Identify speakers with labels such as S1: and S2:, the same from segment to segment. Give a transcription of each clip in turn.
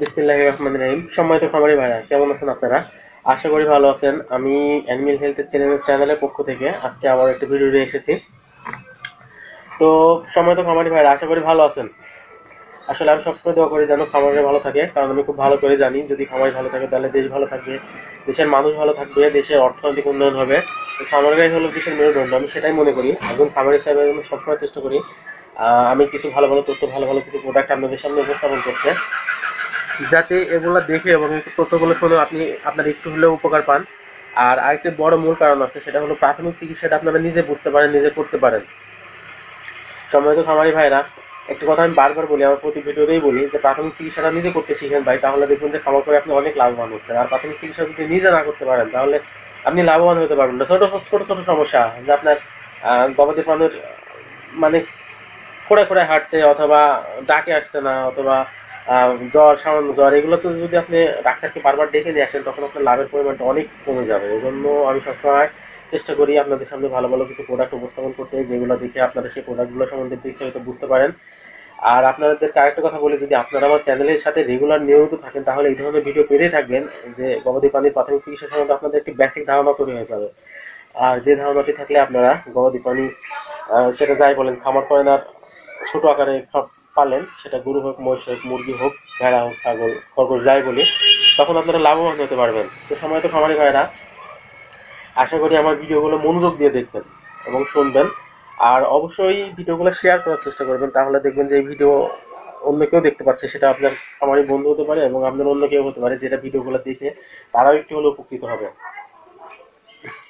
S1: বিসমিল্লাহ রহমান রহিম। সম্মানিত খামারি ভাইরা, কেমন আছেন আপনারা? আশা করি ভালো আছেন। আমি অ্যানিমেল হেলথের চ্যানেল চ্যানেলের পক্ষ থেকে আজকে আবার একটা ভিডিও নিয়ে এসেছি। তো আশা করি ভালো আছেন। আসলে আমি সবসময় দোয়া করি যেন খামারে ভালো থাকে, কারণ আমি খুব ভালো করে জানি, যদি খামারি ভালো থাকে তাহলে দেশ ভালো থাকবে, দেশের মানুষ ভালো থাকবে, দেশের অর্থনৈতিক উন্নয়ন হবে। তো হলো দেশের মেরুদণ্ড, আমি সেটাই মনে করি। একজন খামারি হিসাবে আমি সবসময় চেষ্টা করি আমি কিছু ভালো ভালো তথ্য, ভালো ভালো কিছু প্রোডাক্ট আপনাদের সামনে উপস্থাপন করতে। যাতে এগুলো দেখে এবং তথ্যগুলো শুনে আপনি আপনার একটু হলেও উপকার পান। আর আরেকটি বড় মূল কারণ আছে, সেটা হলো প্রাথমিক চিকিৎসাটা আপনারা নিজে বুঝতে পারেন, নিজে করতে পারেন। সম্মানিত খামারি ভাইরা একটি কথা আমি বারবার বলি, আমার প্রতি ভিডিওতেই বলি যে প্রাথমিক চিকিৎসাটা নিজে করতে শিখেন ভাই, তাহলে দেখবেন যে খামার করে আপনি অনেক লাভবান হচ্ছেন। আর প্রাথমিক চিকিৎসা যদি নিজে না করতে পারেন, তাহলে আপনি লাভবান হতে পারবেন না। ছোট ছোট ছোট সমস্যা যে আপনার গবাদি প্রাণীর মানে খোঁড়ে খোঁড়ে হাঁটছে অথবা ডাকে আসছে না, অথবা জ্বর, সামান্য জ্বর, এগুলো তো যদি আপনি ডাক্তারকে বারবার ডেকে নিয়ে আসেন, তখন আপনার লাভের পরিমাণটা অনেক কমে যাবে। এই জন্য আমি সবসময় চেষ্টা করি আপনাদের সামনে ভালো ভালো কিছু প্রোডাক্ট উপস্থাপন করতে, যেগুলো দেখে আপনারা সেই প্রোডাক্টগুলো সম্বন্ধে বিস্তারিত বুঝতে পারেন। আর আপনাদের আরেকটা কথা বলি, যদি আপনারা আমার চ্যানেলের সাথে রেগুলার নিয়মিত থাকেন, তাহলে এই ধরনের ভিডিও পেতেই থাকবেন, যে গবাদি প্রাণীর প্রাথমিক চিকিৎসা সম্বন্ধে আপনাদের একটি বেসিক ধারণা তৈরি হয়ে যাবে। আর যে ধারণাটি থাকলে আপনারা গবাদি প্রাণী সেটা যাই বলেন, খামার করেন আর ছোট আকারে খা- পালেন, সেটা গরু হোক, মহিষ হোক, মুরগি হোক, ভেড়া হোক, ছাগল, খরগোশ, যাই বলি, তখন আপনারা লাভবান হতে পারবেন। তো সময় তো খামারি ভাইরা আশা করি আমার ভিডিওগুলো মনোযোগ দিয়ে দেখবেন এবং শুনবেন। আর অবশ্যই ভিডিওগুলো শেয়ার করার চেষ্টা করবেন, তাহলে দেখবেন যে এই ভিডিও অন্য কেউ দেখতে পাচ্ছে, সেটা আপনার আমারই বন্ধু হতে পারে এবং আপনার অন্য কেউ হতে পারে, যেটা ভিডিওগুলো দেখে তারাও একটু হলে উপকৃত হবে।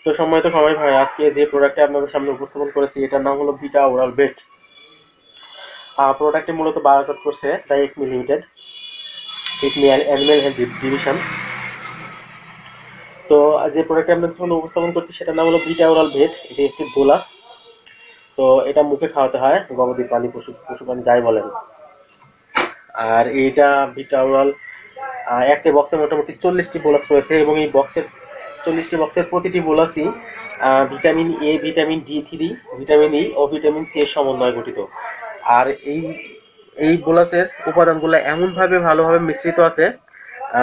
S1: তো সময় তো খামারি ভাই আজকে যে প্রোডাক্টটি আপনাদের সামনে উপস্থাপন করেছি, এটার নাম হলো বিটা ওরাল বেট প্রোডাক্টটি মূলত বায়োকট করছে direct me limited animal health division তো যে প্রোডাক্টটি আপনাদের সামনে উপস্থাপন করছি সেটার নাম হলো বিটা ওরাল ভেট এটি একটি গোলাস তো, এটা মুখে খাওয়াতে হয়, গবাদি প্রাণী পশু পশু প্রাণী যাই বলেন। আর এইটা বিটা ওরাল একটা বক্সে মোটামুটি চল্লিশটি বোলাস রয়েছে এবং এই বক্সের চল্লিশটি বক্সের প্রতিটি বোলাসই vitamin A vitamin D three vitamin E O vitamin C এর সমন্বয়ে গঠিত। আর এই এই বোলাসের উপাদানগুলো এমনভাবে ভালোভাবে মিশ্রিত আছে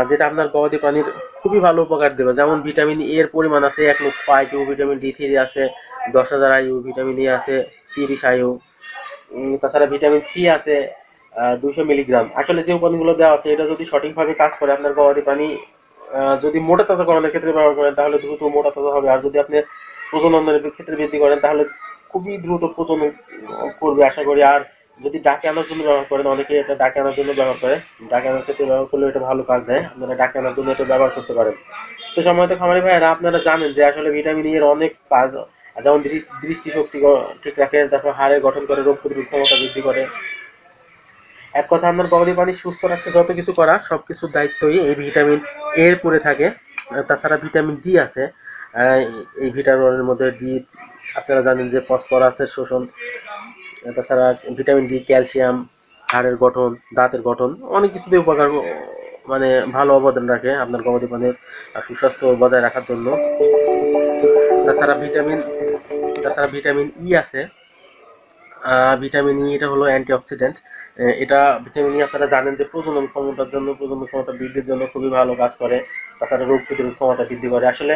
S1: যেটা আপনার গবাদি প্রাণীর খুবই ভালো উপকার দেবে। যেমন ভিটামিন এ এর পরিমাণ আছে এক লক্ষ আইউ ভিটামিন ডি থ্রি আছে দশ হাজার আইউ ভিটামিন ই আছে তিরিশ আইউ তাছাড়া ভিটামিন সি আছে দুশো মিলিগ্রাম আসলে যে উপাদানগুলো দেওয়া আছে এটা যদি সঠিকভাবে কাজ করে আপনার গবাদি আহ, যদি মোটা তাজা করানোর ক্ষেত্রে ব্যবহার করেন তাহলে দ্রুত মোটা তাজা হবে। আর যদি আপনি প্রজননের ক্ষেত্রে বৃদ্ধি করেন তাহলে খুবই দ্রুত প্রজনন করবে আশা করি। আর যদি ডাকে আনার জন্য ব্যবহার করেন অনেকে এটা ডাকে আনার জন্য ব্যবহার করে। ডাকে আনার ক্ষেত্রে ব্যবহার করলে এটা ভালো কাজ দেয়। আপনারা ডাকে আনার জন্য এটা ব্যবহার করতে পারেন। তো সময়ত খামারি ভাইয়েরা, আপনারা জানেন যে আসলে ভিটামিন ই এর অনেক কাজ, যেমন দৃষ্টিশক্তি ঠিক রাখে, তারপর হাড়ের গঠন করে, রোগ প্রতিরোধ ক্ষমতা বৃদ্ধি করে। এক কথা, আপনার গবাদি প্রাণী সুস্থ রাখতে যত কিছু করা, সবকিছুর দায়িত্বই এই ভিটামিন এর পরে থাকে। তাছাড়া ভিটামিন ডি আছে। এই ভিটামিনের মধ্যে ডি আপনারা জানেন যে ফসফরাসের শোষণ তাছাড়া ভিটামিন ডি ক্যালসিয়াম হাড়ের গঠন দাঁতের গঠন অনেক কিছুতে উপকার মানে ভালো অবদান রাখে আপনার গবাদি আহ, সুস্বাস্থ্য বজায় রাখার জন্য। তাছাড়া ভিটামিন তাছাড়া ভিটামিন ই আছে। ভিটামিন ই এটা হলো অ্যান্টিঅক্সিডেন্ট। এটা ভিটামিন ই আপনারা জানেন যে প্রজনন ক্ষমতার জন্য প্রজনন ক্ষমতা বৃদ্ধির জন্য খুবই ভালো কাজ করে। তাছাড়া রোগ প্রতিরোধ ক্ষমতা বৃদ্ধি করে। আসলে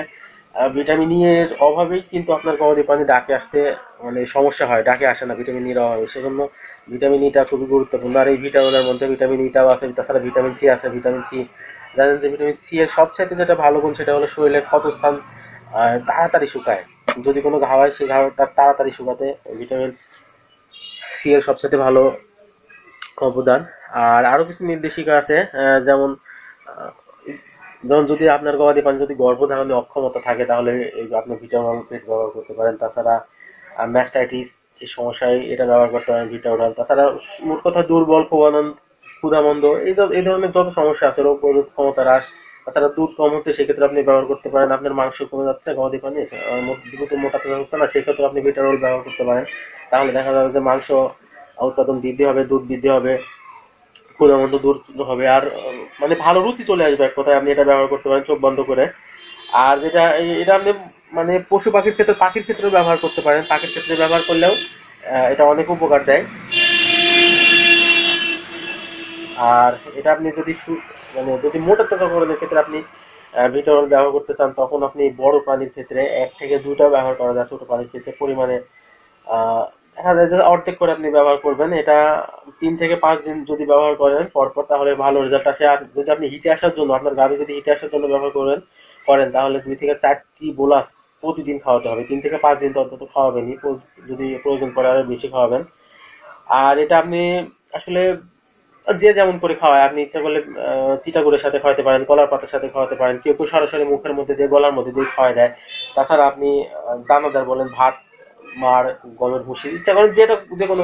S1: ভিটামিন ই এর অভাবেই কিন্তু আপনার গবাদি প্রাণী ডাকে আসতে মানে সমস্যা হয়, ডাকে আসে না ভিটামিন ইর অভাবে। সেজন্য ভিটামিন ইটা খুবই গুরুত্বপূর্ণ। আর এই ভিটামিনের মধ্যে ভিটামিন ইটাও আছে, তাছাড়া ভিটামিন সি আছে ভিটামিন সি জানেন যে ভিটামিন সি এর সবচাইতে যেটা ভালো গুণ সেটা হলো শরীরের ক্ষতস্থান তাড়াতাড়ি শুকায়। যদি কোনো ঘা হয়, সেই ঘাওটা তাড়াতাড়ি শুকাতে ভিটামিন সি এর সবচেয়ে ভালো অবদান। আর আরও কিছু নির্দেশিকা আছে যেমন যেমন যদি আপনার গবাদি পানি যদি গর্ভধারণে অক্ষমতা থাকে, তাহলে আপনি ভিটামিন পেট ব্যবহার করতে পারেন। তাছাড়া ম্যাস্টাইটিস এই সমস্যায় এটা ব্যবহার করতে পারেন ভিটামিন তাছাড়া মোট কথা, দুর্বল, ক্ষুধানন্দ, ক্ষুধামন্দ, এই এই ধরনের যত সমস্যা আছে, রোগ প্রতিরোধ ক্ষমতা হ্রাস, তাছাড়া দুধ কম হচ্ছে, সেক্ষেত্রে আপনি ব্যবহার করতে পারেন। আপনার মাংস কমে যাচ্ছে, গবাদি পানি দ্রুত মোটা তাজা হচ্ছে না, সেক্ষেত্রে আপনি ভিটারোল ব্যবহার করতে পারেন। তাহলে দেখা যাবে যে মাংস উৎপাদন বৃদ্ধি হবে, দুধ বৃদ্ধি হবে। ক্ষুধামন্দ দূর হবে। আর মানে ভালো রুচি চলে আসবে এক কথায়, আপনি এটা ব্যবহার করতে পারেন চোখ বন্ধ করে। আর যেটা, এটা আপনি মানে পশু পাখির ক্ষেত্রে পাখির ক্ষেত্রে ব্যবহার করতে পারেন। পাখির ক্ষেত্রে ব্যবহার করলেও এটা অনেক উপকার দেয়। আর এটা আপনি যদি মানে যদি মোটা টাকা করার ক্ষেত্রে আপনি ভিটামিন ব্যবহার করতে চান, তখন আপনি বড় প্রাণীর ক্ষেত্রে এক থেকে দুটা ব্যবহার করা যায়, ছোট প্রাণীর ক্ষেত্রে। পরিমাণে দেখা অর্ধেক করে আপনি ব্যবহার করবেন। এটা তিন থেকে পাঁচ দিন যদি ব্যবহার করেন, পরপর তাহলে ভালো রেজাল্ট আসে। আর যদি আপনি হিটে আসার জন্য, আপনার গাড়ি যদি হিটে আসার জন্য ব্যবহার করেন করেন, তাহলে দুই থেকে চারটি বোলাস প্রতিদিন খাওয়াতে হবে। তিন থেকে পাঁচ দিন তো অন্তত খাওয়াবেনই। যদি প্রয়োজন পড়ে আরও বেশি খাওয়াবেন। আর এটা আপনি আসলে যে যেমন করে খাওয়ায়, আপনি ইচ্ছা করলে চিটাগুড়ের সাথে খাওয়াতে পারেন, কলার পাতার সাথে খাওয়াতে পারেন। কেউ কেউ সরাসরি মুখের মধ্যে দিয়ে গলার মধ্যে দিয়ে খাওয়াই দেয়। তাছাড়া আপনি দানাদার বলেন, ভাত মার গমের ভুসি, ইচ্ছা করেন যেটা যে কোনো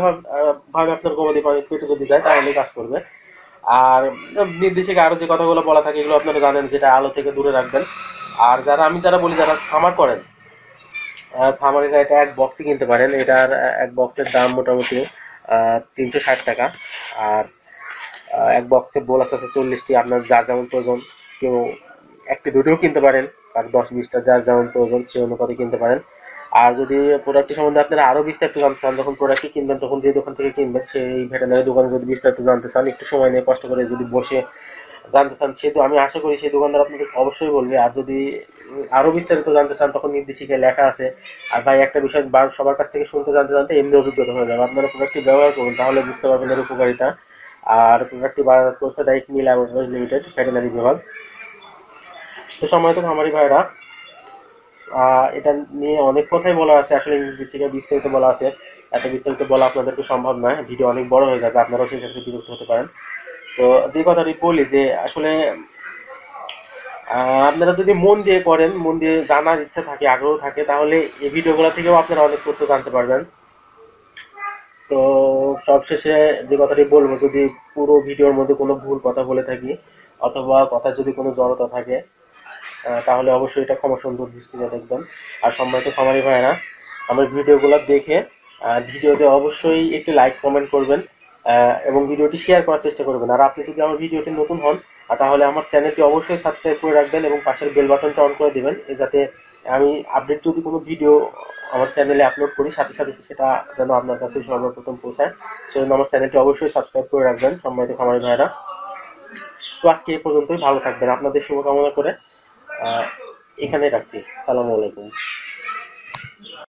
S1: ভাবে আপনার গবাদি পানি পেটে যদি যায়, তাহলে কাজ করবে। আর নির্দেশিকা আরও যে কথাগুলো বলা থাকে, এগুলো আপনারা জানেন, যেটা আলো থেকে দূরে রাখবেন। আর যারা, আমি যারা বলি, যারা খামার করেন খামারিরা এটা এক বক্সই কিনতে পারেন। এটার এক বক্সের দাম মোটামুটি তিনশো ষাট টাকা। আর এক বক্সে বোলাস আছে চল্লিশটি। আপনার যার যেমন প্রয়োজন, কেউ একটি দুটোও কিনতে পারেন। আর দশ বিশটা যার যেমন প্রয়োজন, সেই অনুপাতে কিনতে পারেন। আর যদি প্রোডাক্টটি সম্বন্ধে আপনারা আরও বিস্তারিত জানতে চান যখন প্রোডাক্টটি কিনবেন তখন যে দোকান থেকে কিনবেন সেই ভেটেনারি দোকানে যদি বিস্তারিত জানতে চান একটু সময় নিয়ে কষ্ট করে যদি বসে জানতে চান সেহেতু আমি আশা করি সেই দোকানদার আপনাদের অবশ্যই বলবে। আর যদি উম, আরও বিস্তারিত জানতে চান তখন নির্দেশিকায় লেখা আছে। আর ভাই একটা বিষয় বার- সবার কাছ থেকে শুনতে জানতে জানতে এমনি অভিজ্ঞতা হয়ে যাবে। আপনারা প্রোডাক্টটি ব্যবহার করুন তাহলে বুঝতে পারবেন এর উপকারিতা। আর প্রোডাক্টটি বাজার করছে মিল ল্যাবরেটরিজ লিমিটেড ভেটেনারি বিভাগ। তো সময় তো খামারি ভাইরা এটা নিয়ে অনেক কথাই বলা আছে। আসলে নির্দেশিকা বিস্তারিত বলা আছে। এত বিস্তারিত বলা আপনাদেরকে সম্ভব নয়। ভিডিও অনেক বড় হয়ে যাবে। আপনারাও সেই ক্ষেত্রে বিরক্ত হতে পারেন। তো যে কথাটি বলি যে, আসলে আপনারা যদি মন দিয়ে করেন মন দিয়ে জানার ইচ্ছা থাকে, আগ্রহ থাকে, তাহলে এই ভিডিওগুলো থেকেও আপনারা অনেক তথ্য জানতে পারবেন। তো সবশেষে যে কথাটি বলব, যদি পুরো ভিডিওর মধ্যে কোনো ভুল কথা বলে থাকি, অথবা কথা যদি কোনো জড়তা থাকে তাহলে অবশ্যই এটা ক্ষমা সুন্দর দৃষ্টিতে দেখবেন। আর সম্মানিত খামারি ভাইরা আমার ভিডিওগুলো দেখে ভিডিওতে অবশ্যই একটি লাইক কমেন্ট করবেন এবং ভিডিওটি শেয়ার করার চেষ্টা করবেন। আর আপনি যদি আমার ভিডিওটি নতুন হন তাহলে আমার চ্যানেলটি অবশ্যই সাবস্ক্রাইব করে রাখবেন এবং পাশের বেল বাটনটা অন করে দিবেন যাতে আমি আপডেট যদি কোনো ভিডিও আমার চ্যানেলে আপলোড করি, সাথে সাথে সেটা যেন আপনার কাছে সর্বপ্রথম পৌঁছায়। সেজন্য আমার চ্যানেলটি অবশ্যই সাবস্ক্রাইব করে রাখবেন, সম্মানিত খামারি ভাইরা তো আজকে এই পর্যন্তই, ভালো থাকবেন। আপনাদের শুভকামনা করে এখানে রাখছি। সালামু আলাইকুম।